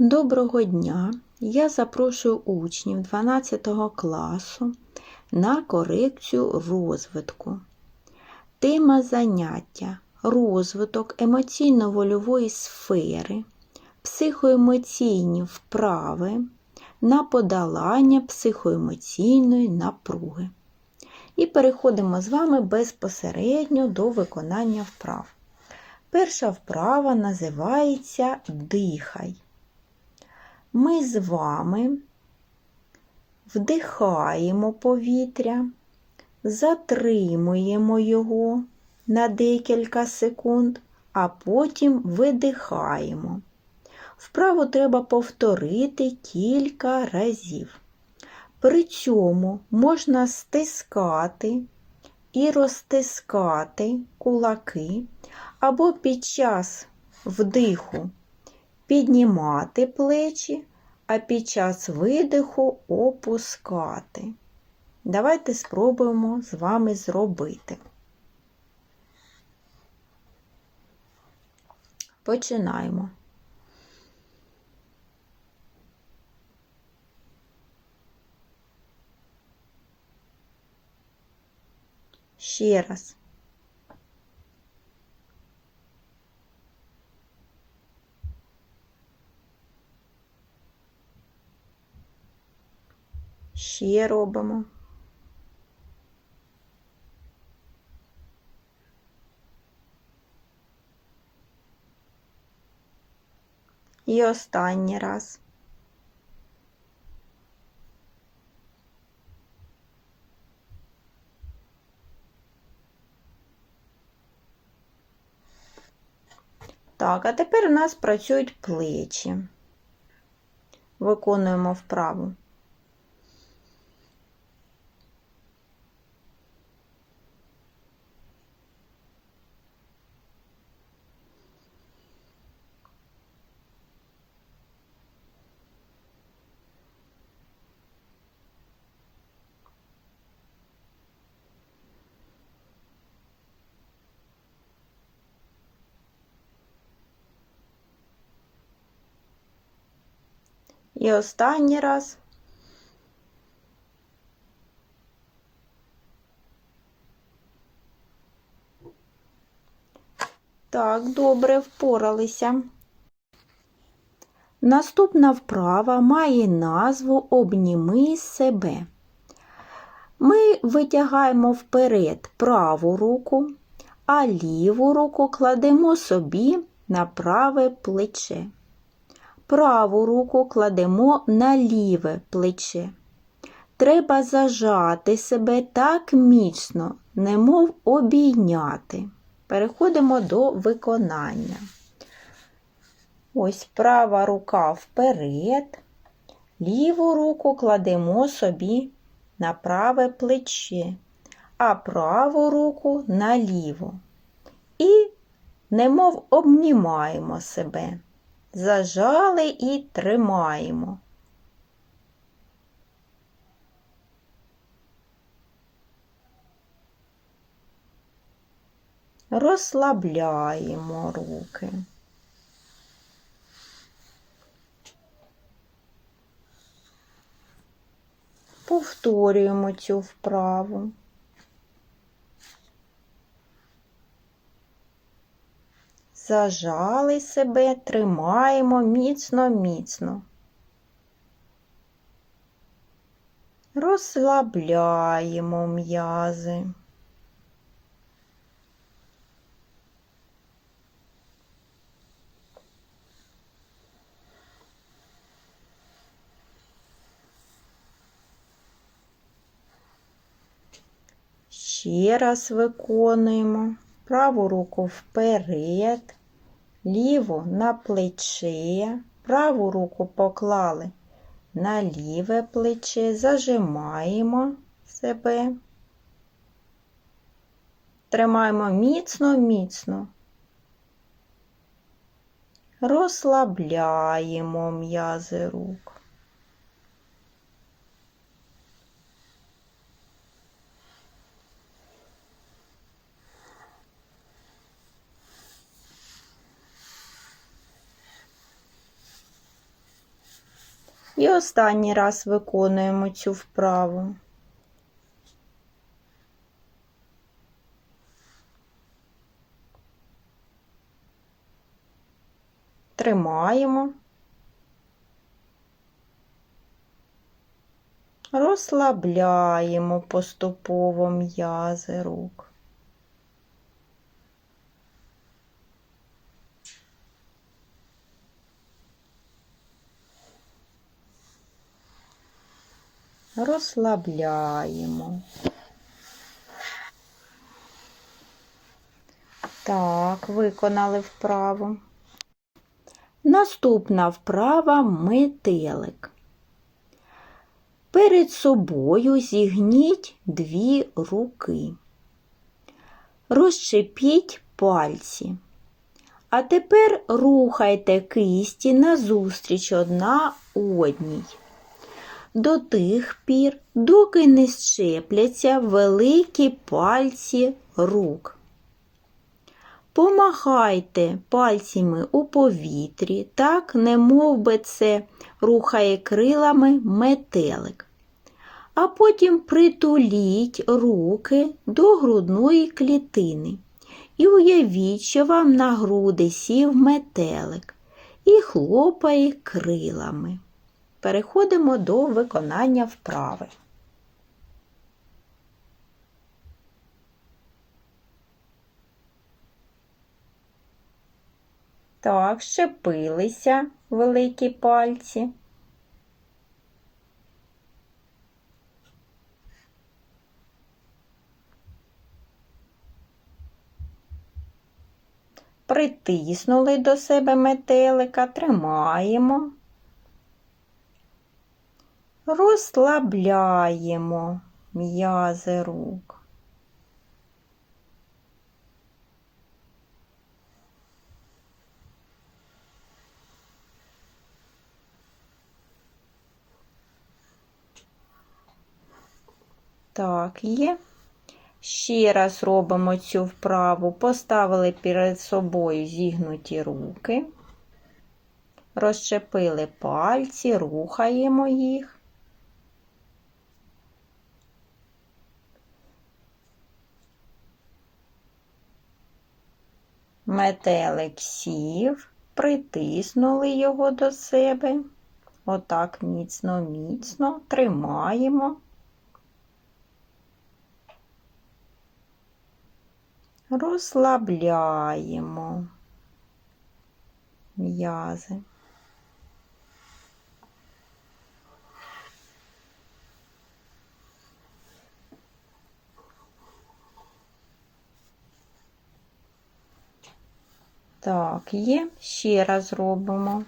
Доброго дня! Я запрошую учнів 12 класу на корекцію розвитку. Тема заняття розвиток емоційно-вольової сфери, психоемоційні вправи на подолання психоемоційної напруги. І переходимо з вами безпосередньо до виконання вправ. Перша вправа називається Дихай. Ми з вами вдихаємо повітря, затримуємо його на декілька секунд, а потім видихаємо. Вправу треба повторити кілька разів. При цьому можна стискати і розтискати кулаки або під час вдиху піднімати плечі, а під час видиху опускати. Давайте спробуємо з вами зробити. Починаємо. Ще раз. Ще робимо. І останній раз. Так, а тепер у нас працюють плечі. Виконуємо вправу. І останній раз. Так, добре, впоралися. Наступна вправа має назву Обніми себе. Ми витягаємо вперед праву руку, а ліву руку кладемо собі на праве плече. Праву руку кладемо на ліве плече. Треба зажати себе так міцно, немов обійняти. Переходимо до виконання. Ось права рука вперед, ліву руку кладемо собі на праве плече, а праву руку на ліву. І немов обнімаємо себе. Зажали і тримаємо. Розслабляємо руки. Повторюємо цю вправу. Зажали себе, тримаємо міцно-міцно. Розслабляємо м'язи. Ще раз виконуємо праву руку вперед, ліву на плече, праву руку поклали на ліве плече, зажимаємо себе, тримаємо міцно-міцно, розслабляємо м'язи рук. І останній раз виконуємо цю вправу. Тримаємо. Розслабляємо поступово м'язи рук. Розслабляємо. Так, виконали вправу. Наступна вправа метелик. Перед собою зігніть дві руки. Розчепіть пальці. А тепер рухайте кисті назустріч одна одній. До тих пір, доки не щепляться великі пальці рук. Помахайте пальцями у повітрі, так, немов би це рухає крилами метелик. А потім притуліть руки до грудної клітини і уявіть, що вам на груди сів метелик і хлопає крилами. Переходимо до виконання вправи. Так, щепилися великі пальці. Притиснули до себе метелика, тримаємо, розслабляємо м'язи рук. Так, є. Ще раз робимо цю вправу. Поставили перед собою зігнуті руки, розчепили пальці, рухаємо їх. Метелик сів, притиснули його до себе. Отак міцно-міцно тримаємо. розслабляємо м'язи. Так, є, ще раз робимо.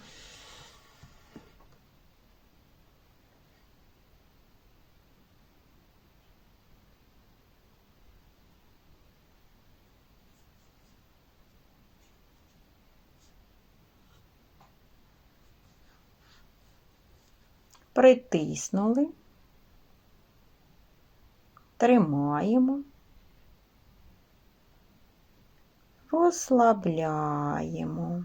притиснули, тримаємо, розслабляємо.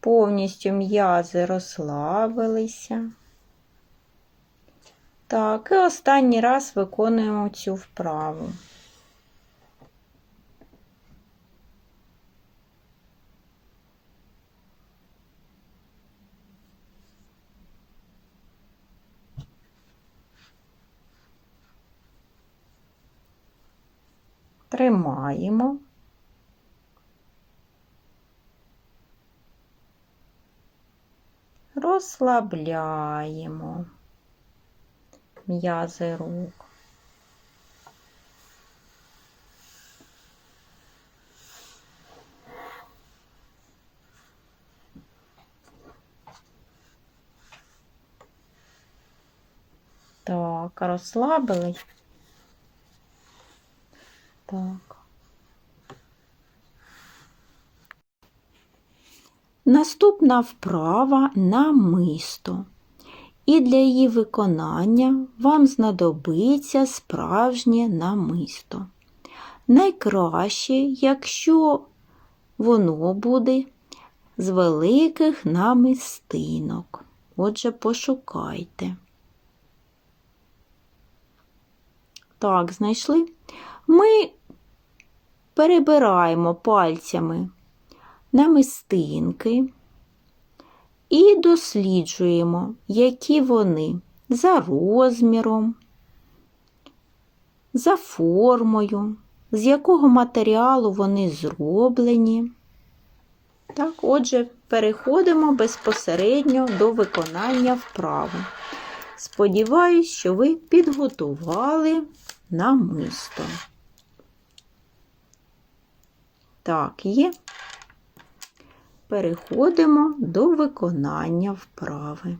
Повністю м'язи розслабилися. Так, і останній раз виконуємо цю вправу. Тримаємо. Розслабляємо м'язи рук. Так, розслабились. Так. Наступна вправа намисто. І для її виконання вам знадобиться справжнє намисто. Найкраще, якщо воно буде з великих намистинок. Отже, пошукайте. Так, знайшли? Ми перебираємо пальцями намистинки і досліджуємо, які вони за розміром, за формою, з якого матеріалу вони зроблені. Так, отже, переходимо безпосередньо до виконання вправи. Сподіваюсь, що ви підготували намисто. Так, є. Переходимо до виконання вправи.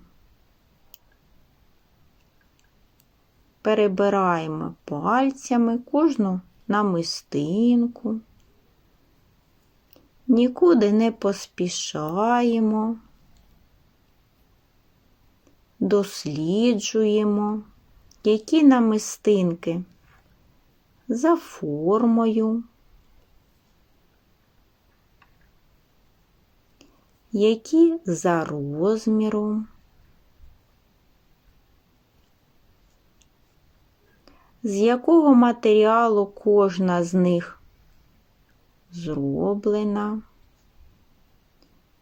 Перебираємо пальцями кожну намистинку, нікуди не поспішаємо, досліджуємо, які намистинки за формою. Які за розміром, з якого матеріалу кожна з них зроблена.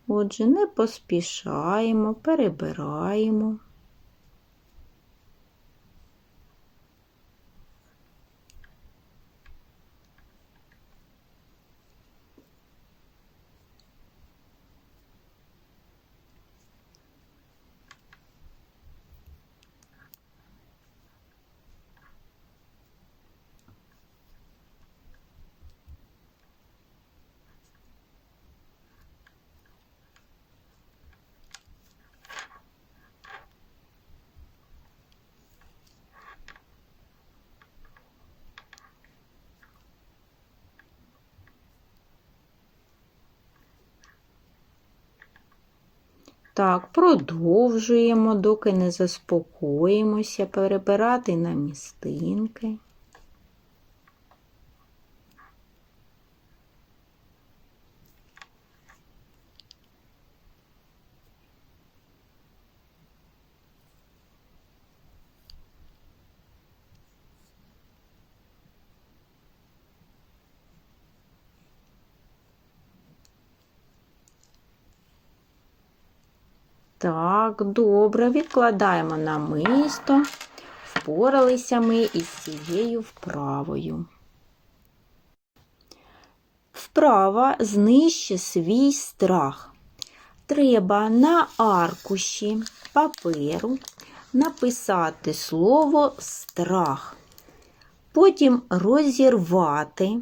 Отже, не поспішаємо, перебираємо. Так, продовжуємо, доки не заспокоїмося, перебирати на містинки. Так, добре, відкладаємо на мисто. Впоралися ми із цією вправою. Вправа знищи свій страх. Треба на аркуші паперу написати слово страх. Потім розірвати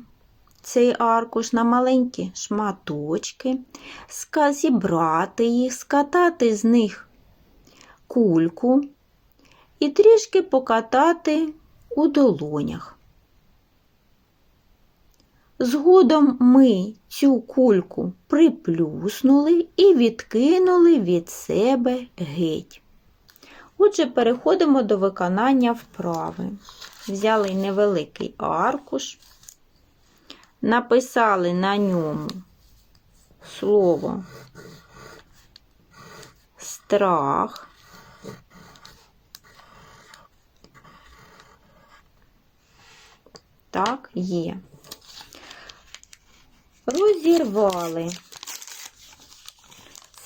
цей аркуш на маленькі шматочки, зібрати їх, скатати з них кульку і трішки покатати у долонях. Згодом ми цю кульку приплюснули і відкинули від себе геть. Отже, переходимо до виконання вправи. Взяли невеликий аркуш, написали на ньому слово страх. Так, є. Розірвали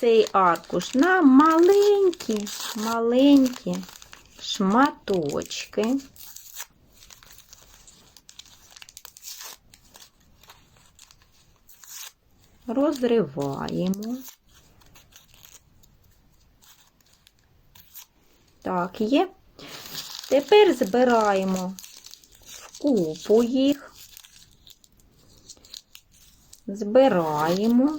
цей аркуш на маленькі, маленькі шматочки. Розриваємо. Так, є. Тепер збираємо в купу їх, збираємо.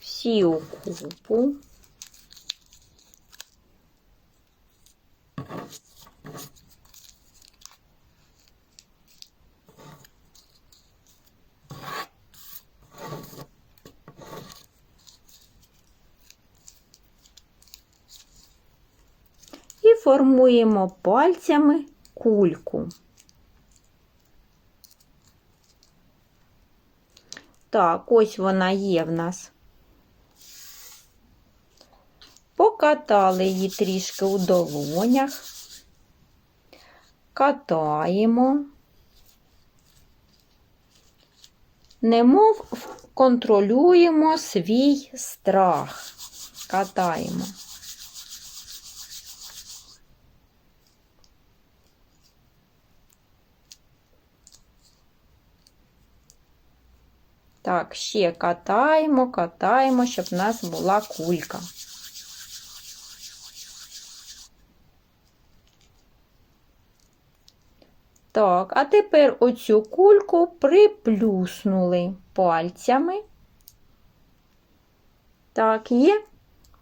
Всі у купу. Формуємо пальцями кульку. Так, ось вона є в нас. Покатали її трішки у долонях, катаємо, немов контролюємо свій страх, катаємо. Так, ще катаємо, катаємо, щоб в нас була кулька. Так, а тепер оцю кульку приплюснули пальцями. Так, є.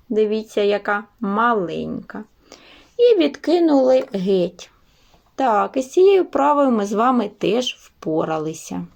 Дивіться, яка маленька. І відкинули геть. Так, і з цією правою ми з вами теж впоралися.